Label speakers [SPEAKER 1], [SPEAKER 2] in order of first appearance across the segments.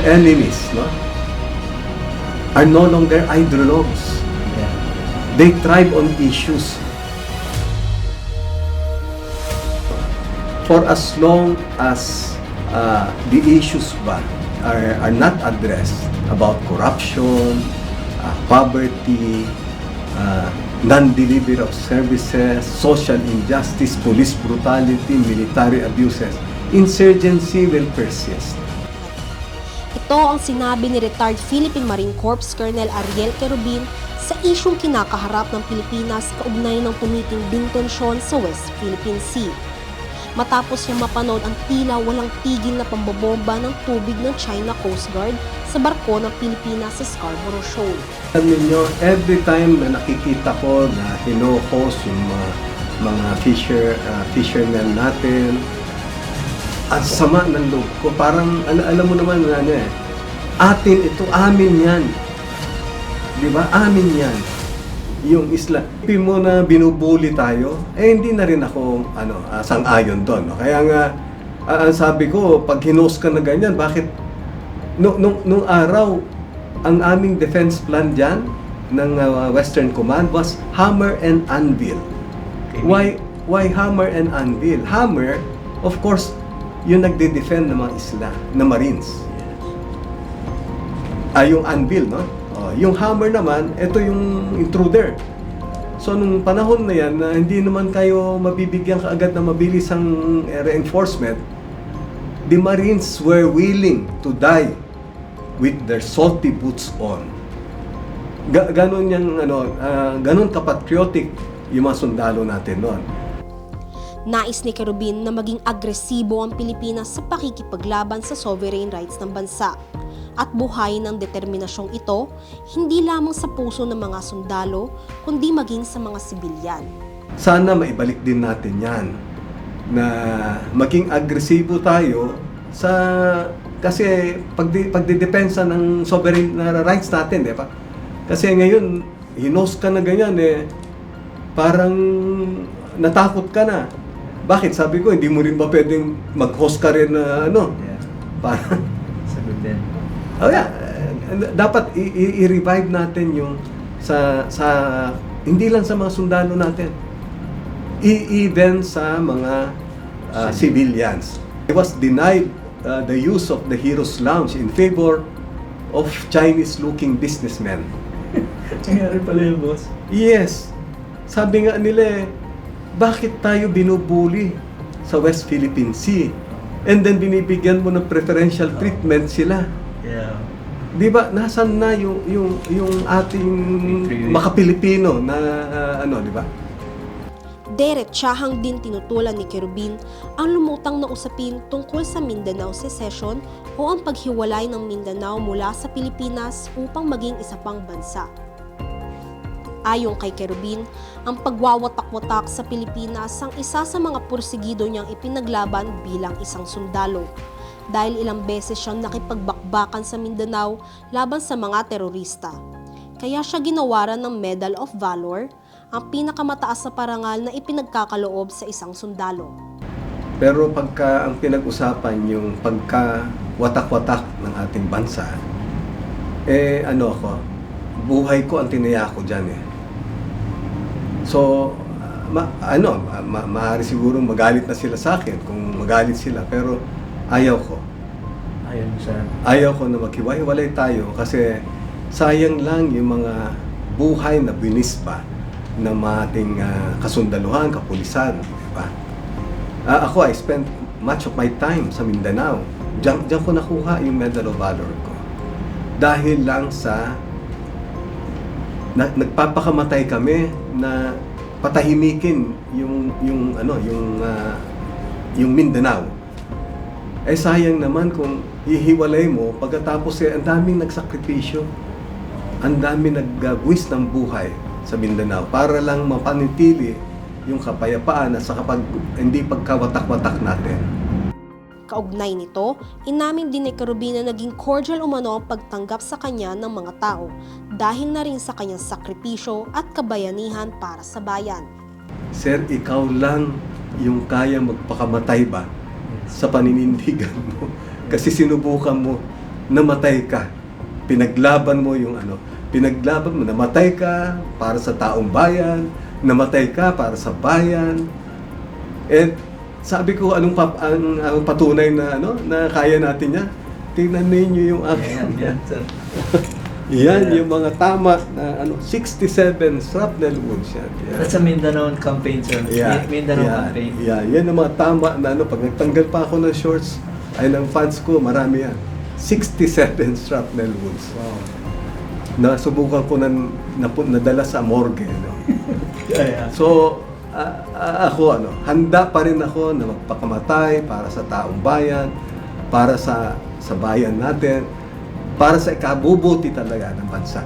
[SPEAKER 1] enemies, no? Are no longer ideologues.
[SPEAKER 2] Yeah.
[SPEAKER 1] They thrive on issues. For as long as uh, the issues ba are, are not addressed about corruption, uh, poverty, uh, non-delivery of services, social injustice, police brutality, military abuses, insurgency will persist.
[SPEAKER 3] Ito ang sinabi ni retired Philippine Marine Corps Colonel Ariel Querubin sa isyong kinakaharap ng Pilipinas kaugnay ng tumitinding tensyon sa West Philippine Sea. Matapos niya mapanood ang tila walang tigil na pambobomba ng tubig ng China Coast Guard sa barko ng Pilipinas sa Scarborough Shoal.
[SPEAKER 1] Alam niyo, every time na nakikita ko na hino-host yung mga, mga fisher, uh, fishermen natin, ang sama ng loob ko. Parang, al- alam mo naman na ano eh, atin ito, amin yan. Di ba? Amin yan. Yung isla. Pin mo na binubuli tayo, eh hindi na rin ako ano, ah, sang-ayon doon. No? Kaya nga, ang sabi ko, pag hinost ka na ganyan, bakit nung, nung, nung araw, ang aming defense plan dyan ng uh, Western Command was hammer and anvil.
[SPEAKER 2] Okay.
[SPEAKER 1] Why why hammer and anvil? Hammer, of course, yung nagde-defend ng mga isla, na Marines. Ah, yung anvil, no? Oh, yung hammer naman, ito yung intruder. So, nung panahon na yan, na hindi naman kayo mabibigyan kaagad na mabilis ang eh, reinforcement, the Marines were willing to die with their salty boots on. Ga ganon yung ano, ah, ganon kapatriotic yung mga sundalo natin noon.
[SPEAKER 3] Nais ni Querubin na maging agresibo ang Pilipinas sa pakikipaglaban sa sovereign rights ng bansa at buhay ng determinasyong ito hindi lamang sa puso ng mga sundalo kundi maging sa mga sibilyan.
[SPEAKER 1] Sana maibalik din natin yan na maging agresibo tayo sa kasi pag pagdedepensa ng sovereign na rights natin, di ba? Kasi ngayon, hinos ka na ganyan eh, parang natakot ka na. Bakit? Sabi ko, hindi mo rin ba pwedeng mag-host ka rin na ano?
[SPEAKER 2] Yeah.
[SPEAKER 1] Parang,
[SPEAKER 2] Sagot din.
[SPEAKER 1] oh yeah, dapat i-revive natin yung sa sa hindi lang sa mga sundalo natin. I- even sa mga uh, civilians. I was denied uh, the use of the Heroes Lounge in favor of Chinese-looking businessmen.
[SPEAKER 2] Nangyari pala yun, boss.
[SPEAKER 1] Yes. Sabi nga nila eh, bakit tayo binubuli sa West Philippine Sea? And then binibigyan mo ng preferential treatment sila.
[SPEAKER 2] Yeah.
[SPEAKER 1] Di ba, nasan na yung, yung, yung ating
[SPEAKER 2] Free-
[SPEAKER 1] maka-Pilipino na uh, ano, di ba?
[SPEAKER 3] Deretsahang din tinutulan ni Querubin ang lumutang na usapin tungkol sa Mindanao Secession o ang paghiwalay ng Mindanao mula sa Pilipinas upang maging isa pang bansa. Ayon kay Querubin, ang pagwawatak-watak sa Pilipinas ang isa sa mga pursigido niyang ipinaglaban bilang isang sundalo dahil ilang beses siyang nakipagbakbakan sa Mindanao laban sa mga terorista. Kaya siya ginawaran ng Medal of Valor, ang pinakamataas na parangal na ipinagkakaloob sa isang sundalo.
[SPEAKER 1] Pero pagka ang pinag-usapan yung pagka watak-watak ng ating bansa, eh ano ako, buhay ko ang tinaya ko dyan eh. So, ma- ano, ma- ma- maaari siguro magalit na sila sa akin kung magalit sila, pero ayaw ko.
[SPEAKER 2] Ayun sa...
[SPEAKER 1] Ayaw ko na maghiwa-hiwalay tayo kasi sayang lang yung mga buhay na binispa ng mga ating ah, kasundaluhan, kapulisan, di ba? Ah, ako, I spent much of my time sa Mindanao. Diyan, diyan ko nakuha yung Medal of Valor ko. Dahil lang sa na, nagpapakamatay kami na patahimikin yung yung ano yung ah, yung Mindanao. Eh sayang naman kung hihiwalay mo pagkatapos eh ang daming nagsakripisyo. Ang daming nagbuwis ng buhay sa Mindanao para lang mapanitili yung kapayapaan at sa kapag hindi pagkawatak-watak natin.
[SPEAKER 3] Kaugnay nito, inamin din ni Carubina naging cordial umano ang pagtanggap sa kanya ng mga tao dahil na rin sa kanyang sakripisyo at kabayanihan para sa bayan.
[SPEAKER 1] Sir, ikaw lang yung kaya magpakamatay ba sa paninindigan mo? Kasi sinubukan mo namatay ka. Pinaglaban mo yung ano, pinaglaban mo, namatay ka para sa taong bayan, namatay ka para sa bayan. And sabi ko anong pap, ang, ang patunay na ano na kaya natin yan. Tingnan ninyo yung
[SPEAKER 2] Yan,
[SPEAKER 1] aking
[SPEAKER 2] yan, sir.
[SPEAKER 1] yan, yung mga tama na ano, 67 shrapnel wounds yan. Yan.
[SPEAKER 2] That's a Mindanao campaign, sir.
[SPEAKER 1] Yeah,
[SPEAKER 2] Mi- Mindanao
[SPEAKER 1] yeah,
[SPEAKER 2] campaign.
[SPEAKER 1] Yeah, yan ang mga tama na ano, pag nagtanggal pa ako ng shorts, ay ng fans ko, marami yan. 67 shrapnel wounds.
[SPEAKER 2] Wow.
[SPEAKER 1] Nasubukan ko na, na nadala sa morgue. No?
[SPEAKER 2] Yeah, yeah.
[SPEAKER 1] So, a- a- ako, ano, handa pa rin ako na magpakamatay para sa taong bayan, para sa sa bayan natin, para sa ikabubuti talaga ng bansa.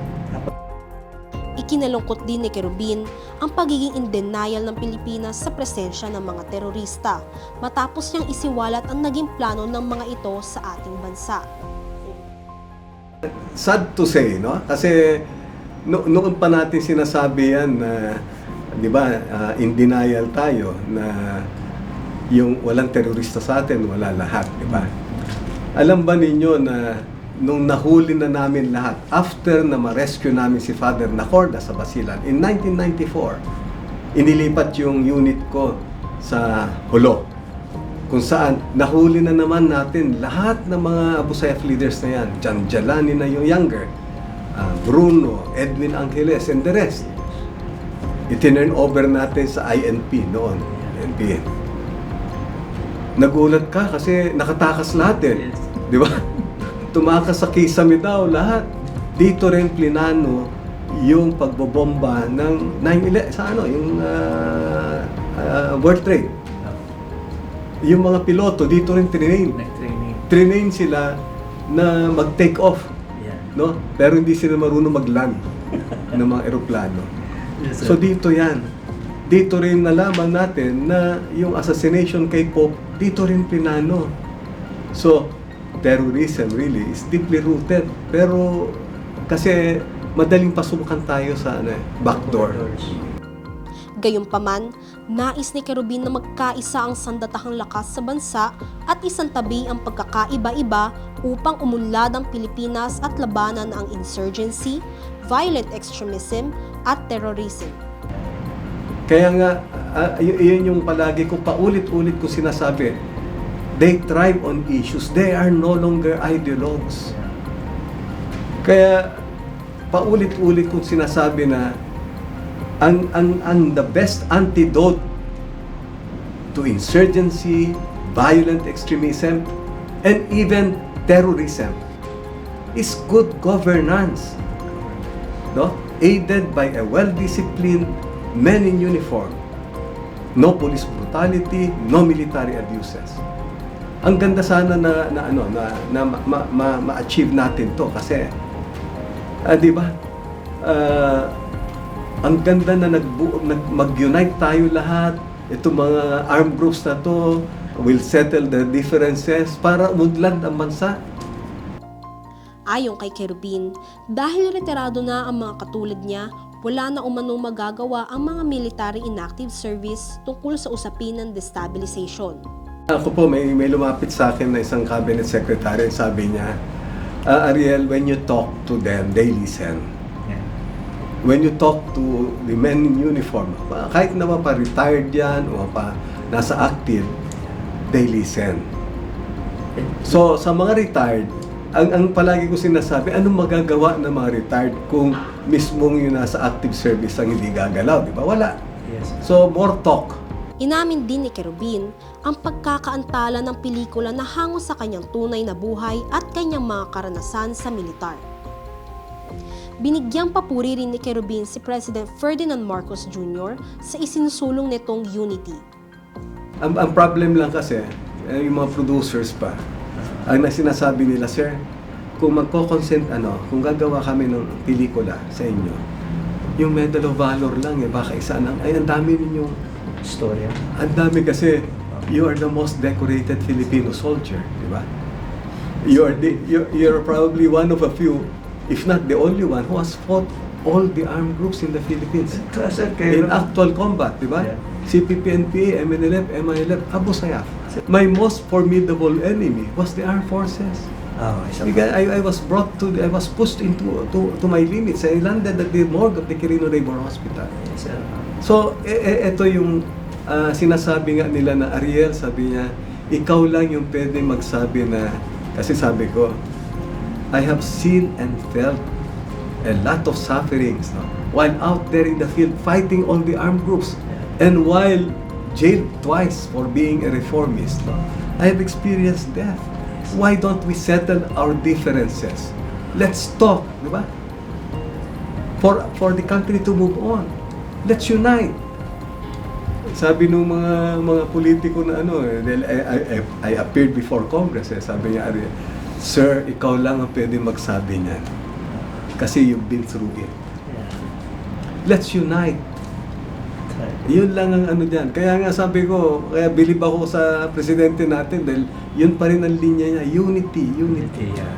[SPEAKER 3] Ikinalungkot din ni Kerubin ang pagiging in denial ng Pilipinas sa presensya ng mga terorista matapos niyang isiwalat ang naging plano ng mga ito sa ating bansa.
[SPEAKER 1] sad to say, no? Kasi no, noon pa natin sinasabi yan na, di ba, ah, in denial tayo na yung walang terorista sa atin, wala lahat, di ba? Alam ba ninyo na nung nahuli na namin lahat, after na ma-rescue namin si Father Nacorda sa Basilan, in 1994, inilipat yung unit ko sa Hulo kung saan nahuli na naman natin lahat ng mga Abu Sayyaf leaders na yan. Jan Jalani na yung younger, ah, Bruno, Edwin Angeles, and the rest. Itinurn over natin sa INP noon. INP. Nagulat ka kasi nakatakas lahat eh.
[SPEAKER 2] Yes.
[SPEAKER 1] Di ba? Tumakas sa kisame daw lahat. Dito rin plinano yung pagbobomba ng 9-11 sa ano, yung ah, ah, World Trade yung mga piloto dito rin trinain. Trinain sila na mag-take off,
[SPEAKER 2] Yeah.
[SPEAKER 1] no? Pero hindi sila marunong mag-land ng mga eroplano.
[SPEAKER 2] Yes, sir.
[SPEAKER 1] So dito 'yan. Dito rin nalaman natin na yung assassination kay Pope dito rin pinano. So terrorism really is deeply rooted. Pero kasi madaling pasukan tayo sa ano, eh, backdoor.
[SPEAKER 3] Gayunpaman, nais ni Kerubin na magkaisa ang sandatahang lakas sa bansa at isantabi ang pagkakaiba-iba upang umunlad ang Pilipinas at labanan ang insurgency, violent extremism at terrorism.
[SPEAKER 1] Kaya nga, y- yun yung palagi ko paulit-ulit ko sinasabi. They thrive on issues. They are no longer ideologues. Kaya paulit-ulit kong sinasabi na ang, ang, ang the best antidote to insurgency, violent extremism, and even terrorism is good governance. No? Aided by a well-disciplined men in uniform. No police brutality, no military abuses. Ang ganda sana na, na ano na, na ma, ma, ma- ma-achieve natin to kasi ah, di ba? Ah, ang ganda na nagbu- nag, mag-unite tayo lahat. Itong mga armed groups na to will settle the differences para umudlad ang bansa.
[SPEAKER 3] Ayon kay Kerubin, dahil retirado na ang mga katulad niya, wala na umanong magagawa ang mga military inactive service tungkol sa usapin ng destabilization.
[SPEAKER 1] Ako po, may, may lumapit sa akin na isang cabinet secretary. Sabi niya, "Ah, Ariel, when you talk to them, they listen.
[SPEAKER 2] Yeah.
[SPEAKER 1] When you talk to the men in uniform, kahit naman pa retired yan o pa nasa active, they listen. So, sa mga retired, ang, ang palagi ko sinasabi, anong magagawa ng mga retired kung mismong yung nasa active service ang hindi gagalaw, di ba? Wala.
[SPEAKER 2] Yes.
[SPEAKER 1] So, more talk.
[SPEAKER 3] Inamin din ni Kerubin ang pagkakaantala ng pelikula na hango sa kanyang tunay na buhay at kanyang mga karanasan sa militar. Binigyang papuri rin ni Kerubin si President Ferdinand Marcos Jr. sa isinusulong nitong unity.
[SPEAKER 1] Ang, ang problem lang kasi, eh, yung mga producers pa, ang na sinasabi nila, Sir, kung magko-consent, ano, kung gagawa kami ng pelikula sa inyo, yung Medal of Valor lang, eh, baka isa lang, ay, ang dami ninyong,
[SPEAKER 2] Storya.
[SPEAKER 1] ang dami kasi, you are the most decorated Filipino soldier, di ba? You are, the, you're, you're probably one of a few, if not the only one, who has fought all the armed groups in the Philippines
[SPEAKER 2] Sir,
[SPEAKER 1] in actual combat, di ba?
[SPEAKER 2] Yeah.
[SPEAKER 1] CPP-NPA, MNLF, MILF, Abu Sayyaf. My most formidable enemy was the armed forces.
[SPEAKER 2] Ah, isa
[SPEAKER 1] Because I, I was brought to, I was pushed into to, to my limits. I landed at the morgue of the Quirino Labor Hospital.
[SPEAKER 2] Yes, sir.
[SPEAKER 1] So, e, e, ito yung ah, sinasabi nga nila na Ariel, sabi niya, ikaw lang yung pwede magsabi na, kasi sabi ko, I have seen and felt a lot of sufferings no? while out there in the field fighting all the armed groups and while jailed twice for being a reformist. No? I have experienced death. Why don't we settle our differences? Let's talk, di ba? For, for the country to move on. Let's unite. Sabi nung mga mga politiko na ano, eh, I, I, I, appeared before Congress, eh, sabi niya, Sir, ikaw lang ang pwede magsabi niyan. Kasi you've been through it. Let's unite. Yun lang ang ano diyan. Kaya nga sabi ko, kaya bilib ako sa presidente natin dahil yun pa rin ang linya niya, unity, unity.
[SPEAKER 2] Yeah.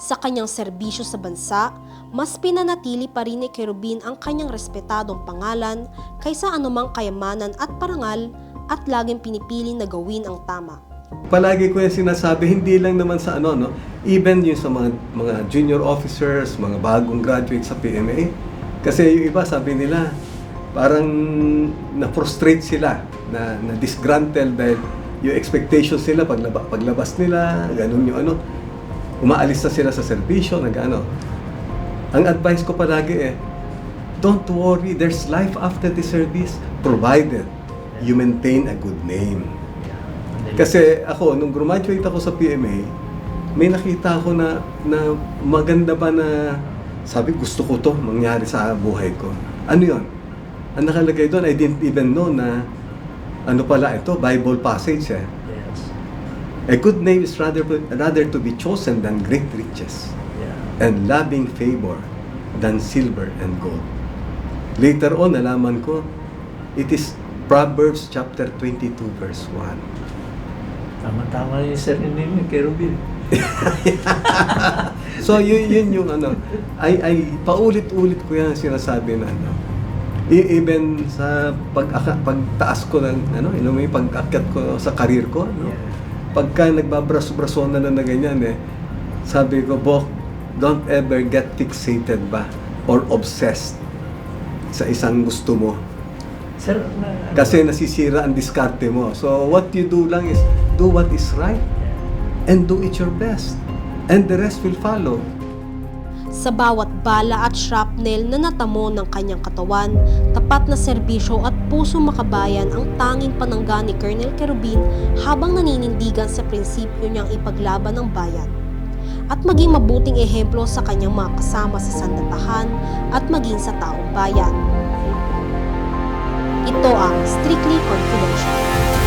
[SPEAKER 3] Sa kanyang serbisyo sa bansa, mas pinanatili pa rin ni Kerubin ang kanyang respetadong pangalan kaysa anumang kayamanan at parangal at laging pinipiling na gawin ang tama.
[SPEAKER 1] Palagi ko yung sinasabi, hindi lang naman sa ano, no? Even yung sa mga, mga junior officers, mga bagong graduate sa PMA. Kasi yung iba, sabi nila, parang na-frustrate sila, na, na disgruntled dahil yung expectations nila paglaba, paglabas nila, ganun yung ano, umaalis na sila sa serbisyo, nag ano. Ang advice ko palagi eh, don't worry, there's life after the service, provided you maintain a good name. Kasi ako, nung graduate ako sa PMA, may nakita ako na, na maganda ba na sabi gusto ko to mangyari sa buhay ko. Ano yon? Ang nakalagay doon, I didn't even know na ano pala ito, Bible passage eh.
[SPEAKER 2] Yes.
[SPEAKER 1] A good name is rather, rather to be chosen than great riches
[SPEAKER 2] Yeah.
[SPEAKER 1] and loving favor than silver and gold. Later on, nalaman ko, it is Proverbs chapter 22 verse 1.
[SPEAKER 2] Tama-tama yung sarili ni Kerubin.
[SPEAKER 1] So yun, yun yung ano, ay, ay paulit-ulit ko yan sinasabi na ano. E- even sa pag pagtaas ko ng ano, you know, may pag-akyat ko sa karir ko, no? Pagka nagbabraso-braso na na ganyan eh, sabi ko, Bok, don't ever get fixated ba or obsessed sa isang gusto mo.
[SPEAKER 2] Sir, na,
[SPEAKER 1] Kasi nasisira ang diskarte mo. So what you do lang is do what is right and do it your best. And the rest will follow.
[SPEAKER 3] Sa bawat bala at shrapnel na natamo ng kanyang katawan, tapat na serbisyo at puso makabayan ang tanging panangga ni Colonel Kerubin habang naninindigan sa prinsipyo niyang ipaglaban ng bayan. At maging mabuting ehemplo sa kanyang mga kasama sa sandatahan at maging sa taong bayan. Ito ang Strictly Confidential.